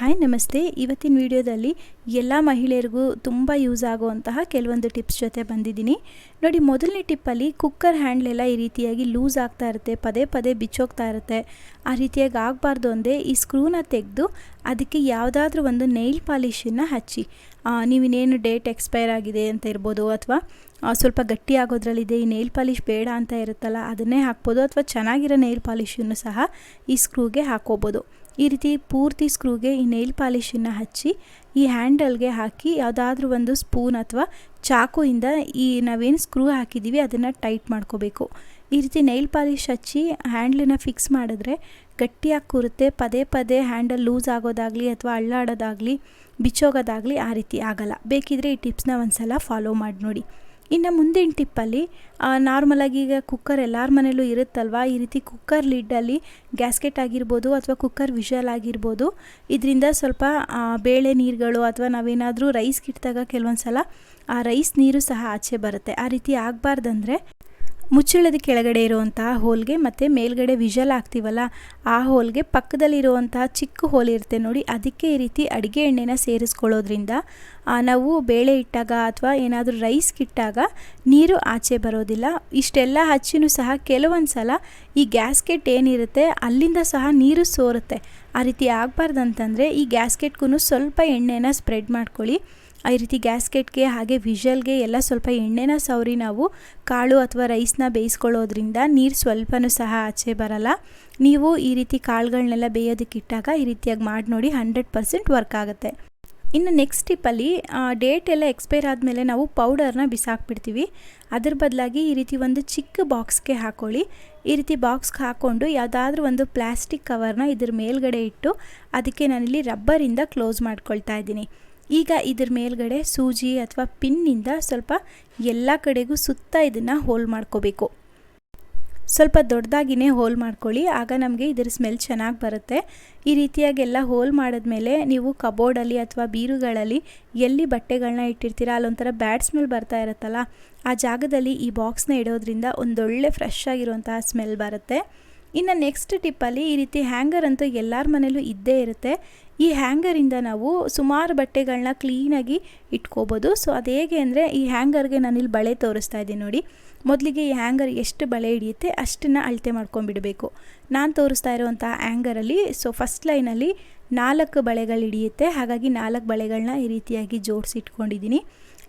Hi ನಮಸ್ತೆ. ಇವತ್ತಿನ ವಿಡಿಯೋದಲ್ಲಿ ಎಲ್ಲ ಮಹಿಳೆಯರಿಗೂ ತುಂಬ ಯೂಸ್ ಆಗುವಂತಹ ಕೆಲವೊಂದು ಟಿಪ್ಸ್ ಜೊತೆ ಬಂದಿದ್ದೀನಿ. ನೋಡಿ, ಮೊದಲನೇ ಟಿಪ್ಪಲ್ಲಿ ಕುಕ್ಕರ್ ಹ್ಯಾಂಡ್ಲೆಲ್ಲ ಈ ರೀತಿಯಾಗಿ ಲೂಸ್ ಆಗ್ತಾ ಇರುತ್ತೆ, ಪದೇ ಪದೇ ಬಿಚ್ಚೋಗ್ತಾ ಇರುತ್ತೆ. ಆ ರೀತಿಯಾಗಿ ಆಗಬಾರ್ದು ಅಂದರೆ ಈ ಸ್ಕ್ರೂನ ತೆಗೆದು ಅದಕ್ಕೆ ಯಾವುದಾದ್ರೂ ಒಂದು ನೈಲ್ ಪಾಲಿಶನ್ನು ಹಚ್ಚಿ. ನೀವಿನೇನು ಡೇಟ್ ಎಕ್ಸ್ಪೈರ್ ಆಗಿದೆ ಅಂತ ಇರ್ಬೋದು ಅಥವಾ ಸ್ವಲ್ಪ ಗಟ್ಟಿ ಆಗೋದ್ರಲ್ಲಿದೆ ಈ ನೈಲ್ ಪಾಲಿಶ್ ಬೇಡ ಅಂತ ಇರುತ್ತಲ್ಲ, ಅದನ್ನೇ ಹಾಕ್ಬೋದು ಅಥವಾ ಚೆನ್ನಾಗಿರೋ ನೈಲ್ ಪಾಲಿಶನ್ನು ಸಹ ಈ ಸ್ಕ್ರೂಗೆ ಹಾಕೋಬೋದು ಈ ರೀತಿ ಪೂರ್ತಿ ಸ್ಕ್ರೂಗೆ ಈ ನೈಲ್ ಪಾಲಿಶನ್ನು ಹಚ್ಚಿ, ಈ ಹ್ಯಾಂಡಲ್ಗೆ ಹಾಕಿ, ಯಾವುದಾದ್ರೂ ಒಂದು ಸ್ಪೂನ್ ಅಥವಾ ಚಾಕುಯಿಂದ ಈ ನಾವೇನು ಸ್ಕ್ರೂ ಹಾಕಿದ್ದೀವಿ ಅದನ್ನು ಟೈಟ್ ಮಾಡ್ಕೋಬೇಕು. ಈ ರೀತಿ ನೈಲ್ ಪಾಲಿಶ್ ಹಚ್ಚಿ ಹ್ಯಾಂಡ್ಲನ್ನ ಫಿಕ್ಸ್ ಮಾಡಿದ್ರೆ ಗಟ್ಟಿಯಾಗಿ ಕೂರುತ್ತೆ. ಪದೇ ಪದೇ ಹ್ಯಾಂಡಲ್ ಲೂಸ್ ಆಗೋದಾಗಲಿ ಅಥವಾ ಅಳ್ಳಾಡೋದಾಗಲಿ, ಬಿಚ್ಚೋಗೋದಾಗಲಿ ಆ ರೀತಿ ಆಗಲ್ಲ. ಬೇಕಿದ್ರೆ ಈ ಟಿಪ್ಸ್ನ ಒಂದು ಸಲ ಫಾಲೋ ಮಾಡಿ ನೋಡಿ. ಇನ್ನು ಮುಂದಿನ ಟಿಪ್ಪಲ್ಲಿ ನಾರ್ಮಲಾಗಿ ಈಗ ಕುಕ್ಕರ್ ಎಲ್ಲರ ಮನೇಲೂ ಇರುತ್ತಲ್ವ? ಈ ರೀತಿ ಕುಕ್ಕರ್ ಲಿಡ್ಡಲ್ಲಿ ಗ್ಯಾಸ್ಕೆಟ್ ಆಗಿರ್ಬೋದು ಅಥವಾ ಕುಕ್ಕರ್ ವಿಷಲ್ ಆಗಿರ್ಬೋದು. ಇದರಿಂದ ಸ್ವಲ್ಪ ಬೇಳೆ ನೀರುಗಳು ಅಥವಾ ನಾವೇನಾದರೂ ರೈಸ್ ಕಿಟ್ಟಿದಾಗ ಕೆಲವೊಂದು ಸಲ ಆ ರೈಸ್ ನೀರು ಸಹ ಆಚೆ ಬರುತ್ತೆ. ಆ ರೀತಿ ಆಗಬಾರ್ದಂದ್ರೆ ಮುಚ್ಚಳದ ಕೆಳಗಡೆ ಇರುವಂತಹ ಹೋಲ್ಗೆ ಮತ್ತು ಮೇಲ್ಗಡೆ ವಿಷಲ್ ಹಾಕ್ತೀವಲ್ಲ, ಆ ಹೋಲ್ಗೆ ಪಕ್ಕದಲ್ಲಿರುವಂತಹ ಚಿಕ್ಕ ಹೋಲ್ ಇರುತ್ತೆ ನೋಡಿ, ಅದಕ್ಕೆ ಈ ರೀತಿ ಅಡುಗೆ ಎಣ್ಣೆನ ಸೇರಿಸ್ಕೊಳ್ಳೋದ್ರಿಂದ ನಾವು ಬೇಳೆ ಇಟ್ಟಾಗ ಅಥವಾ ಏನಾದರೂ ರೈಸ್ ಕಿಟ್ಟಾಗ ನೀರು ಆಚೆ ಬರೋದಿಲ್ಲ. ಇಷ್ಟೆಲ್ಲ ಹಚ್ಚಿನೂ ಸಹ ಕೆಲವೊಂದು ಸಲ ಈ ಗ್ಯಾಸ್ಕೆಟ್ ಏನಿರುತ್ತೆ, ಅಲ್ಲಿಂದ ಸಹ ನೀರು ಸೋರುತ್ತೆ. ಆ ರೀತಿ ಆಗಬಾರ್ದಂತಂದರೆ ಈ ಗ್ಯಾಸ್ಕೆಟ್ಗೂ ಸ್ವಲ್ಪ ಎಣ್ಣೆನ ಸ್ಪ್ರೆಡ್ ಮಾಡ್ಕೊಳ್ಳಿ. ಈ ರೀತಿ ಗ್ಯಾಸ್ಕೆಟ್ಗೆ ಹಾಗೆ ವಿಷಲ್ಗೆ ಎಲ್ಲ ಸ್ವಲ್ಪ ಎಣ್ಣೆನ ಸವರಿ ನಾವು ಕಾಳು ಅಥವಾ ರೈಸ್ನ ಬೇಯಿಸ್ಕೊಳ್ಳೋದ್ರಿಂದ ನೀರು ಸ್ವಲ್ಪನೂ ಸಹ ಆಚೆ ಬರಲ್ಲ. ನೀವು ಈ ರೀತಿ ಕಾಳುಗಳನ್ನೆಲ್ಲ ಬೇಯೋದಕ್ಕಿಟ್ಟಾಗ ಈ ರೀತಿಯಾಗಿ ಮಾಡಿ ನೋಡಿ ಹಂಡ್ರೆಡ್ ಪರ್ಸೆಂಟ್ ವರ್ಕ್ ಆಗುತ್ತೆ. ಇನ್ನು ನೆಕ್ಸ್ಟ್ ಟಿಪ್ಪಲ್ಲಿ ಡೇಟ್ ಎಲ್ಲ ಎಕ್ಸ್ಪೈರ್ ಆದಮೇಲೆ ನಾವು ಪೌಡರ್ನ ಬಿಸಾಕ್ಬಿಡ್ತೀವಿ. ಅದ್ರ ಬದಲಾಗಿ ಈ ರೀತಿ ಒಂದು ಚಿಕ್ಕ ಬಾಕ್ಸ್ಗೆ ಹಾಕೊಳ್ಳಿ. ಈ ರೀತಿ ಬಾಕ್ಸ್ಗೆ ಹಾಕ್ಕೊಂಡು ಯಾವುದಾದ್ರೂ ಒಂದು ಪ್ಲಾಸ್ಟಿಕ್ ಕವರ್ನ ಇದ್ರ ಮೇಲ್ಗಡೆ ಇಟ್ಟು ಅದಕ್ಕೆ ನಾನಿಲ್ಲಿ ರಬ್ಬರಿಂದ ಕ್ಲೋಸ್ ಮಾಡ್ಕೊಳ್ತಾ ಇದ್ದೀನಿ. ಈಗ ಇದ್ರ ಮೇಲ್ಗಡೆ ಸೂಜಿ ಅಥವಾ ಪಿನ್ನಿಂದ ಸ್ವಲ್ಪ ಎಲ್ಲ ಕಡೆಗೂ ಸುತ್ತ ಇದನ್ನು ಹೋಲ್ ಮಾಡ್ಕೋಬೇಕು. ಸ್ವಲ್ಪ ದೊಡ್ಡದಾಗಿನೇ ಹೋಲ್ ಮಾಡ್ಕೊಳ್ಳಿ. ಆಗ ನಮಗೆ ಇದರ ಸ್ಮೆಲ್ ಚೆನ್ನಾಗಿ ಬರುತ್ತೆ. ಈ ರೀತಿಯಾಗಿ ಎಲ್ಲ ಹೋಲ್ ಮಾಡಿದ್ಮೇಲೆ ನೀವು ಕಬೋರ್ಡಲ್ಲಿ ಅಥವಾ ಬೀರುಗಳಲ್ಲಿ ಎಲ್ಲಿ ಬಟ್ಟೆಗಳನ್ನ ಇಟ್ಟಿರ್ತೀರ, ಅಲ್ಲೊಂಥರ ಬ್ಯಾಡ್ ಸ್ಮೆಲ್ ಬರ್ತಾ ಇರುತ್ತಲ್ಲ, ಆ ಜಾಗದಲ್ಲಿ ಈ ಬಾಕ್ಸ್ನ ಇಡೋದ್ರಿಂದ ಒಂದೊಳ್ಳೆ ಫ್ರೆಶ್ ಆಗಿರುವಂತಹ ಸ್ಮೆಲ್ ಬರುತ್ತೆ. ಇನ್ನು ನೆಕ್ಸ್ಟ್ ಟಿಪ್ಪಲ್ಲಿ ಈ ರೀತಿ ಹ್ಯಾಂಗರ್ ಅಂತೂ ಎಲ್ಲರ ಮನೇಲೂ ಇದ್ದೇ ಇರುತ್ತೆ. ಈ ಹ್ಯಾಂಗರಿಂದ ನಾವು ಸುಮಾರು ಬಟ್ಟೆಗಳನ್ನ ಕ್ಲೀನಾಗಿ ಇಟ್ಕೋಬೋದು. ಸೊ ಅದು ಹೇಗೆ ಅಂದರೆ ಈ ಹ್ಯಾಂಗರ್ಗೆ ನಾನಿಲ್ಲಿ ಬಳೆ ತೋರಿಸ್ತಾ ಇದ್ದೀನಿ ನೋಡಿ. ಮೊದಲಿಗೆ ಈ ಹ್ಯಾಂಗರ್ ಎಷ್ಟು ಬಳೆ ಹಿಡಿಯುತ್ತೆ ಅಷ್ಟನ್ನು ಅಳತೆ ಮಾಡ್ಕೊಂಡ್ಬಿಡಬೇಕು ನಾನು ತೋರಿಸ್ತಾ ಇರೋವಂಥ ಹ್ಯಾಂಗರಲ್ಲಿ ಸೊ ಫಸ್ಟ್ ಲೈನಲ್ಲಿ ನಾಲ್ಕು ಬಳೆಗಳು ಹಿಡಿಯುತ್ತೆ. ಹಾಗಾಗಿ ನಾಲ್ಕು ಬಳೆಗಳನ್ನ ಈ ರೀತಿಯಾಗಿ ಜೋಡಿಸಿ ಇಟ್ಕೊಂಡಿದ್ದೀನಿ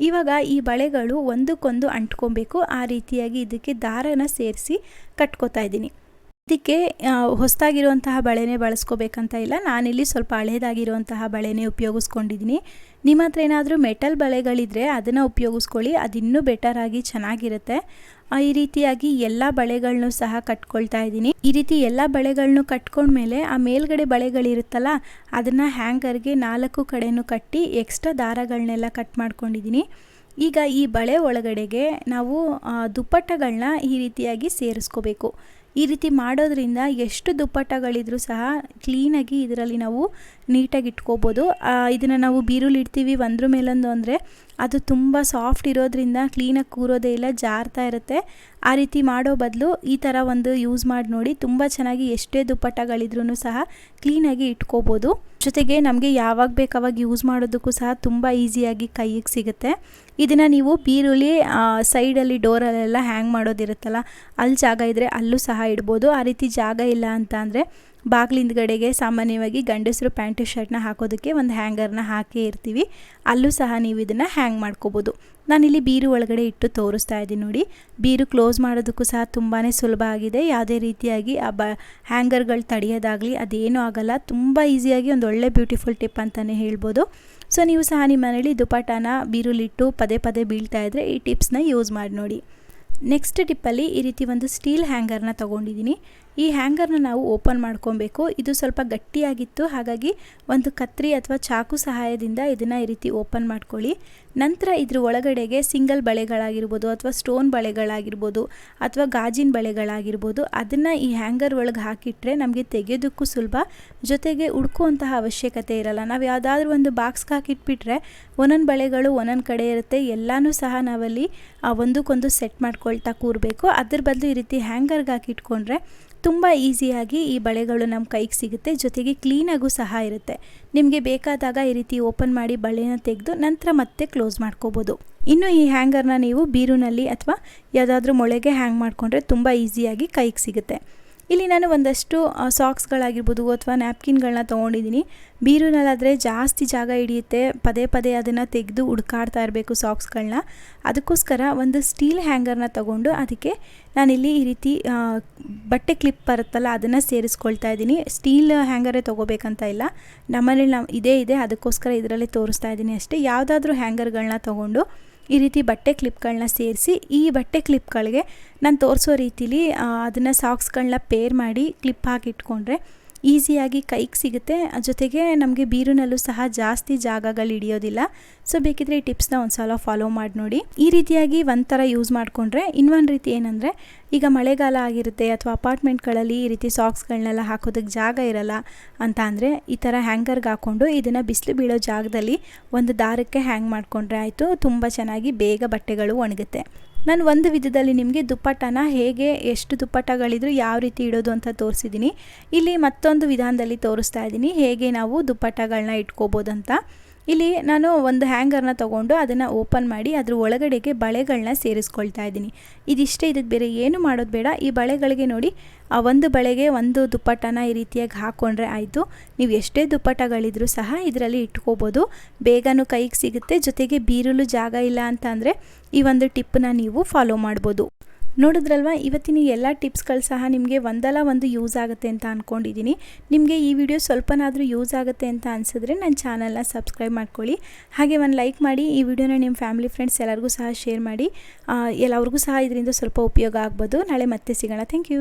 ಇವಾಗ ಈ ಬಳೆಗಳು ಒಂದಕ್ಕೊಂದು ಅಂಟ್ಕೊಬೇಕು. ಆ ರೀತಿಯಾಗಿ ಇದಕ್ಕೆ ದಾರನ ಸೇರಿಸಿ ಕಟ್ಕೋತಾ ಇದ್ದೀನಿ. ಇದಕ್ಕೆ ಹೊಸದಾಗಿರುವಂತಹ ಬಳೆನೇ ಬಳಸ್ಕೋಬೇಕಂತ ಇಲ್ಲ. ನಾನಿಲ್ಲಿ ಸ್ವಲ್ಪ ಹಳೇದಾಗಿರುವಂತಹ ಬಳೆನೇ ಉಪಯೋಗಿಸ್ಕೊಂಡಿದ್ದೀನಿ. ನಿಮ್ಮ ಹತ್ರ ಏನಾದರೂ ಮೆಟಲ್ ಬಳೆಗಳಿದ್ದರೆ ಅದನ್ನು ಉಪಯೋಗಿಸ್ಕೊಳ್ಳಿ. ಅದಿನ್ನೂ ಬೆಟರ್ ಆಗಿ ಚೆನ್ನಾಗಿರುತ್ತೆ. ಈ ರೀತಿಯಾಗಿ ಎಲ್ಲ ಬಳೆಗಳನ್ನೂ ಸಹ ಕಟ್ಕೊಳ್ತಾ ಇದ್ದೀನಿ. ಈ ರೀತಿ ಎಲ್ಲ ಬಳೆಗಳನ್ನೂ ಕಟ್ಕೊಂಡ್ಮೇಲೆ ಆ ಮೇಲ್ಗಡೆ ಬಳೆಗಳಿರುತ್ತಲ್ಲ, ಅದನ್ನು ಹ್ಯಾಂಗರ್ಗೆ ನಾಲ್ಕು ಕಡೆನೂ ಕಟ್ಟಿ ಎಕ್ಸ್ಟ್ರಾ ದಾರಗಳನ್ನೆಲ್ಲ ಕಟ್ ಮಾಡ್ಕೊಂಡಿದ್ದೀನಿ. ಈಗ ಈ ಬಳೆ ಒಳಗಡೆಗೆ ನಾವು ದುಪ್ಪಟ್ಟಗಳನ್ನ ಈ ರೀತಿಯಾಗಿ ಸೇರಿಸ್ಕೋಬೇಕು. ಈ ರೀತಿ ಮಾಡೋದ್ರಿಂದ ಎಷ್ಟು ದುಪ್ಪಟ್ಟಗಳಿದ್ರೂ ಸಹ ಕ್ಲೀನಾಗಿ ಇದರಲ್ಲಿ ನಾವು ನೀಟಾಗಿ ಇಟ್ಕೋಬೋದು. ಇದನ್ನು ನಾವು ಬೀರುಲಿ ಇಡ್ತೀವಿ ಒಂದ್ರ ಮೇಲೊಂದು ಅಂದರೆ ಅದು ತುಂಬ ಸಾಫ್ಟ್ ಇರೋದ್ರಿಂದ ಕ್ಲೀನಾಗಿ ಕೂರೋದೇ ಇಲ್ಲ, ಜಾರ್ತಾ ಇರುತ್ತೆ. ಆ ರೀತಿ ಮಾಡೋ ಬದಲು ಈ ಥರ ಒಂದು ಯೂಸ್ ಮಾಡಿ ನೋಡಿ, ತುಂಬ ಚೆನ್ನಾಗಿ ಎಷ್ಟೇ ದುಪ್ಪಟ್ಟಗಳಿದ್ರೂ ಸಹ ಕ್ಲೀನಾಗಿ ಇಟ್ಕೋಬೋದು. ಜೊತೆಗೆ ನಮಗೆ ಯಾವಾಗ ಬೇಕಾವಾಗ ಯೂಸ್ ಮಾಡೋದಕ್ಕೂ ಸಹ ತುಂಬ ಈಸಿಯಾಗಿ ಕೈಗೆ ಸಿಗುತ್ತೆ. ಇದನ್ನು ನೀವು ಬೀರುಲಿ ಸೈಡಲ್ಲಿ ಡೋರಲ್ಲೆಲ್ಲ ಹ್ಯಾಂಗ್ ಮಾಡೋದಿರುತ್ತಲ್ಲ, ಅಲ್ಲಿ ಜಾಗ ಇದ್ದರೆ ಅಲ್ಲೂ ಸಹ ಇಡ್ಬೋದು. ಆ ರೀತಿ ಜಾಗ ಇಲ್ಲ ಅಂತ ಅಂದರೆ ಬಾಗಿಲಿಂದಗಡೆಗೆ ಸಾಮಾನ್ಯವಾಗಿ ಗಂಡಸರು ಪ್ಯಾಂಟು ಶರ್ಟ್ನ ಹಾಕೋದಕ್ಕೆ ಒಂದು ಹ್ಯಾಂಗರ್ನ ಹಾಕೇ ಇರ್ತೀವಿ. ಅಲ್ಲೂ ಸಹ ನೀವು ಇದನ್ನು ಹ್ಯಾಂಗ್ ಮಾಡ್ಕೋಬೋದು. ನಾನಿಲ್ಲಿ ಬೀರು ಒಳಗಡೆ ಇಟ್ಟು ತೋರಿಸ್ತಾ ಇದ್ದೀನಿ ನೋಡಿ. ಬೀರು ಕ್ಲೋಸ್ ಮಾಡೋದಕ್ಕೂ ಸಹ ತುಂಬಾ ಸುಲಭ ಆಗಿದೆ. ಯಾವುದೇ ರೀತಿಯಾಗಿ ಆ ಬ ಹ್ಯಾಂಗರ್ಗಳು ತಡೆಯೋದಾಗಲಿ ಅದೇನೂ ಆಗಲ್ಲ. ತುಂಬ ಈಸಿಯಾಗಿ ಒಂದು ಒಳ್ಳೆ ಬ್ಯೂಟಿಫುಲ್ ಟಿಪ್ ಅಂತಲೇ ಹೇಳ್ಬೋದು. ಸೊ, ನೀವು ಸಹ ನಿಮ್ಮ ಮನೇಲಿ ದುಪಾಟಾನ ಬೀರುಲಿಟ್ಟು ಪದೇ ಪದೇ ಬೀಳ್ತಾ ಇದ್ದರೆ ಈ ಟಿಪ್ಸ್ನ ಯೂಸ್ ಮಾಡಿ ನೋಡಿ. ನೆಕ್ಸ್ಟ್ ಟಿಪ್ಪಲ್ಲಿ ಈ ರೀತಿ ಒಂದು ಸ್ಟೀಲ್ ಹ್ಯಾಂಗರ್ನ ತೊಗೊಂಡಿದ್ದೀನಿ. ಈ ಹ್ಯಾಂಗರ್ನ ನಾವು ಓಪನ್ ಮಾಡ್ಕೊಬೇಕು. ಇದು ಸ್ವಲ್ಪ ಗಟ್ಟಿಯಾಗಿತ್ತು. ಹಾಗಾಗಿ ಒಂದು ಕತ್ರಿ ಅಥವಾ ಚಾಕು ಸಹಾಯದಿಂದ ಇದನ್ನು ಈ ರೀತಿ ಓಪನ್ ಮಾಡ್ಕೊಳ್ಳಿ. ನಂತರ ಇದ್ರ ಒಳಗಡೆಗೆ ಸಿಂಗಲ್ ಬಳೆಗಳಾಗಿರ್ಬೋದು ಅಥವಾ ಸ್ಟೋನ್ ಬಳೆಗಳಾಗಿರ್ಬೋದು ಅಥವಾ ಗಾಜಿನ ಬಳೆಗಳಾಗಿರ್ಬೋದು ಅದನ್ನು ಈ ಹ್ಯಾಂಗರ್ ಒಳಗೆ ಹಾಕಿಟ್ರೆ ನಮಗೆ ತೆಗೆಯೋದಕ್ಕೂ ಸುಲಭ. ಜೊತೆಗೆ ಹುಡ್ಕುವಂತಹ ಅವಶ್ಯಕತೆ ಇರಲ್ಲ. ನಾವು ಯಾವುದಾದ್ರೂ ಒಂದು ಬಾಕ್ಸ್ಗೆ ಹಾಕಿಟ್ಬಿಟ್ರೆ ಒಂದೊಂದು ಬಳೆಗಳು ಒಂದೊಂದು ಕಡೆ ಇರುತ್ತೆ. ಎಲ್ಲನೂ ಸಹ ನಾವಲ್ಲಿ ಒಂದಕ್ಕೊಂದು ಸೆಟ್ ಮಾಡ್ಕೊಳ್ತಾ ಕೂರಬೇಕು. ಅದ್ರ ಬದಲು ಈ ರೀತಿ ಹ್ಯಾಂಗರ್ಗೆ ಹಾಕಿಟ್ಕೊಂಡ್ರೆ ತುಂಬ ಈಸಿಯಾಗಿ ಈ ಬಳೆಗಳು ನಮ್ಮ ಕೈಗೆ ಸಿಗುತ್ತೆ. ಜೊತೆಗೆ ಕ್ಲೀನಾಗೂ ಸಹ ಇರುತ್ತೆ. ನಿಮಗೆ ಬೇಕಾದಾಗ ಈ ರೀತಿ ಓಪನ್ ಮಾಡಿ ಬಳೆನ ತೆಗೆದು ನಂತರ ಮತ್ತೆ ಕ್ಲೋಸ್ ಮಾಡ್ಕೋಬೋದು. ಇನ್ನು ಈ ಹ್ಯಾಂಗರ್ನ ನೀವು ಬೀರುನಲ್ಲಿ ಅಥವಾ ಯಾವುದಾದ್ರೂ ಮೊಳೆಗೆ ಹ್ಯಾಂಗ್ ಮಾಡಿಕೊಂಡ್ರೆ ತುಂಬ ಈಸಿಯಾಗಿ ಕೈಗೆ ಸಿಗುತ್ತೆ. ಇಲ್ಲಿ ನಾನು ಒಂದಷ್ಟು ಸಾಕ್ಸ್ಗಳಾಗಿರ್ಬೋದು ಅಥವಾ ನ್ಯಾಪ್ಕಿನ್ಗಳನ್ನ ತೊಗೊಂಡಿದ್ದೀನಿ. ಬೀರೂನಲ್ಲಾದರೆ ಜಾಸ್ತಿ ಜಾಗ ಹಿಡಿಯುತ್ತೆ. ಪದೇ ಪದೇ ಅದನ್ನು ತೆಗೆದು ಹುಡ್ಕಾಡ್ತಾ ಇರಬೇಕು ಸಾಕ್ಸ್ಗಳನ್ನ ಅದಕ್ಕೋಸ್ಕರ ಒಂದು ಸ್ಟೀಲ್ ಹ್ಯಾಂಗರ್ನ ತೊಗೊಂಡು ಅದಕ್ಕೆ ನಾನಿಲ್ಲಿ ಈ ರೀತಿ ಬಟ್ಟೆ ಕ್ಲಿಪ್ ಬರುತ್ತಲ್ಲ ಅದನ್ನು ಸೇರಿಸ್ಕೊಳ್ತಾ ಇದ್ದೀನಿ. ಸ್ಟೀಲ್ ಹ್ಯಾಂಗರೇ ತೊಗೋಬೇಕಂತ ಇಲ್ಲ. ನಮ್ಮಲ್ಲಿ ನಮ್ಮ ಇದೇ ಇದೆ. ಅದಕ್ಕೋಸ್ಕರ ಇದರಲ್ಲೇ ತೋರಿಸ್ತಾ ಇದ್ದೀನಿ ಅಷ್ಟೇ. ಯಾವುದಾದ್ರೂ ಹ್ಯಾಂಗರ್ಗಳನ್ನ ತೊಗೊಂಡು ಈ ರೀತಿ ಬಟ್ಟೆ ಕ್ಲಿಪ್ಗಳನ್ನ ಸೇರಿಸಿ, ಈ ಬಟ್ಟೆ ಕ್ಲಿಪ್ಗಳಿಗೆ ನಾನು ತೋರಿಸೋ ರೀತಿಲಿ ಅದನ್ನು ಸಾಕ್ಸ್ಗಳನ್ನ ಪೇರ್ ಮಾಡಿ ಕ್ಲಿಪ್ ಹಾಕಿ ಇಟ್ಕೊಂಡ್ರೆ ಈಸಿಯಾಗಿ ಕೈಗೆ ಸಿಗುತ್ತೆ. ಜೊತೆಗೆ ನಮಗೆ ಬೀರುನಲ್ಲೂ ಸಹ ಜಾಸ್ತಿ ಜಾಗಗಳು ಹಿಡಿಯೋದಿಲ್ಲ. ಸೊ ಬೇಕಿದ್ರೆ ಈ ಟಿಪ್ಸ್ನ ಒಂದು ಸಲ ಫಾಲೋ ಮಾಡಿ ನೋಡಿ. ಈ ರೀತಿಯಾಗಿ ಒಂಥರ ಯೂಸ್ ಮಾಡಿಕೊಂಡ್ರೆ ಇನ್ನೊಂದು ರೀತಿ ಏನಂದರೆ, ಈಗ ಮಳೆಗಾಲ ಆಗಿರುತ್ತೆ ಅಥವಾ ಅಪಾರ್ಟ್ಮೆಂಟ್ಗಳಲ್ಲಿ ಈ ರೀತಿ ಸಾಕ್ಸ್ಗಳನ್ನೆಲ್ಲ ಹಾಕೋದಕ್ಕೆ ಜಾಗ ಇರಲ್ಲ ಅಂತ ಅಂದರೆ, ಈ ಥರ ಹ್ಯಾಂಗರ್ಗೆ ಹಾಕ್ಕೊಂಡು ಇದನ್ನು ಬಿಸಿಲು ಬೀಳೋ ಜಾಗದಲ್ಲಿ ಒಂದು ದಾರಕ್ಕೆ ಹ್ಯಾಂಗ್ ಮಾಡಿಕೊಂಡ್ರೆ ಆಯಿತು, ತುಂಬ ಚೆನ್ನಾಗಿ ಬೇಗ ಬಟ್ಟೆಗಳು ಒಣಗುತ್ತೆ. ನಾನು ಒಂದು ವಿಧದಲ್ಲಿ ನಿಮಗೆ ದುಪ್ಪಟ್ಟನ ಹೇಗೆ, ಎಷ್ಟು ದುಪ್ಪಟ್ಟಗಳಿದ್ರು ಯಾವ ರೀತಿ ಇಡೋದು ಅಂತ ತೋರಿಸಿದ್ದೀನಿ. ಇಲ್ಲಿ ಮತ್ತೊಂದು ವಿಧಾನದಲ್ಲಿ ತೋರಿಸ್ತಾ ಇದ್ದೀನಿ ಹೇಗೆ ನಾವು ದುಪ್ಪಟ್ಟಗಳನ್ನ ಇಟ್ಕೋಬೋದಂತ. ಇಲ್ಲಿ ನಾನು ಒಂದು ಹ್ಯಾಂಗರ್ನ ತೊಗೊಂಡು ಅದನ್ನು ಓಪನ್ ಮಾಡಿ ಅದ್ರ ಒಳಗಡೆಗೆ ಬಳೆಗಳನ್ನ ಸೇರಿಸ್ಕೊಳ್ತಾ ಇದ್ದೀನಿ. ಇದಿಷ್ಟೇ ಇದಕ್ಕೆ ಬೇರೆ ಏನು ಮಾಡೋದು ಬೇಡ. ಈ ಬಳೆಗಳಿಗೆ ನೋಡಿ, ಆ ಒಂದು ಬಳೆಗೆ ಒಂದು ದುಪ್ಪಟ್ಟನ ಈ ರೀತಿಯಾಗಿ ಹಾಕ್ಕೊಂಡ್ರೆ ಆಯಿತು. ನೀವು ಎಷ್ಟೇ ದುಪ್ಪಟ್ಟಗಳಿದ್ರೂ ಸಹ ಇದರಲ್ಲಿ ಇಟ್ಕೋಬೋದು. ಬೇಗನೂ ಕೈಗೆ ಸಿಗುತ್ತೆ. ಜೊತೆಗೆ ಬೀರಲು ಜಾಗ ಇಲ್ಲ ಅಂತ ಅಂದರೆ ಈ ಒಂದು ಟಿಪ್ಪನ್ನ ನೀವು ಫಾಲೋ ಮಾಡ್ಬೋದು. ನೋಡಿದ್ರಲ್ವ, ಇವತ್ತಿನ ಎಲ್ಲ ಟಿಪ್ಸ್ಗಳು ಸಹ ನಿಮಗೆ ಒಂದಲ್ಲ ಒಂದು ಯೂಸ್ ಆಗುತ್ತೆ ಅಂತ ಅಂದ್ಕೊಂಡಿದ್ದೀನಿ ನಿಮಗೆ ಈ ವಿಡಿಯೋ ಸ್ವಲ್ಪನಾದರೂ ಯೂಸ್ ಆಗುತ್ತೆ ಅಂತ ಅನಿಸಿದ್ರೆ ನನ್ನ ಚಾನಲ್ನ ಸಬ್ಸ್ಕ್ರೈಬ್ ಮಾಡ್ಕೊಳ್ಳಿ. ಹಾಗೆ ಒಂದು ಲೈಕ್ ಮಾಡಿ, ಈ ವಿಡಿಯೋನ ನಿಮ್ಮ ಫ್ಯಾಮಿಲಿ ಫ್ರೆಂಡ್ಸ್ ಎಲ್ಲರಿಗೂ ಸಹ ಶೇರ್ ಮಾಡಿ ಎಲ್ಲರಿಗೂ ಸಹ ಇದರಿಂದ ಸ್ವಲ್ಪ ಉಪಯೋಗ ಆಗ್ಬೋದು. ನಾಳೆ ಮತ್ತೆ ಸಿಗೋಣ. Thank you.